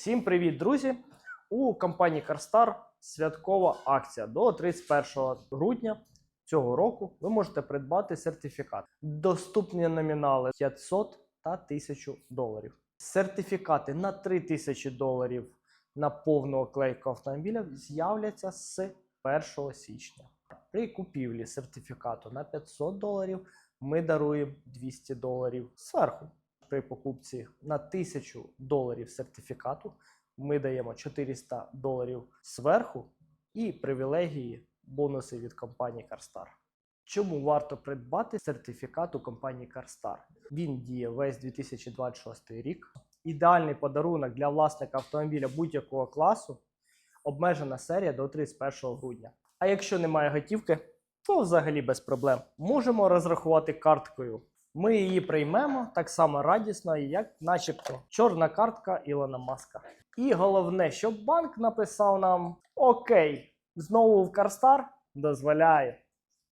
Всім привіт, друзі! У компанії CarStar святкова акція до 31 грудня цього року. Ви можете придбати сертифікат. Доступні номінали 500 та 1000 доларів. Сертифікати на 3000 доларів на повну оклейку автомобіля з'являться з 1 січня. При купівлі сертифікату на 500 доларів ми даруємо 200 доларів зверху. При покупці на 1000 доларів сертифікату ми даємо 400 доларів зверху і привілегії, бонуси від компанії CarStar. Чому варто придбати сертифікат у компанії CarStar? Він діє весь 2026 рік. Ідеальний подарунок для власника автомобіля будь-якого класу. Обмежена серія до 31 грудня. А якщо немає готівки, то взагалі без проблем. Можемо розрахувати карткою. Ми її приймемо так само радісно, як начебто чорна картка Ілона Маска. І головне, щоб банк написав нам: Окей, знову в Карстар дозволяє.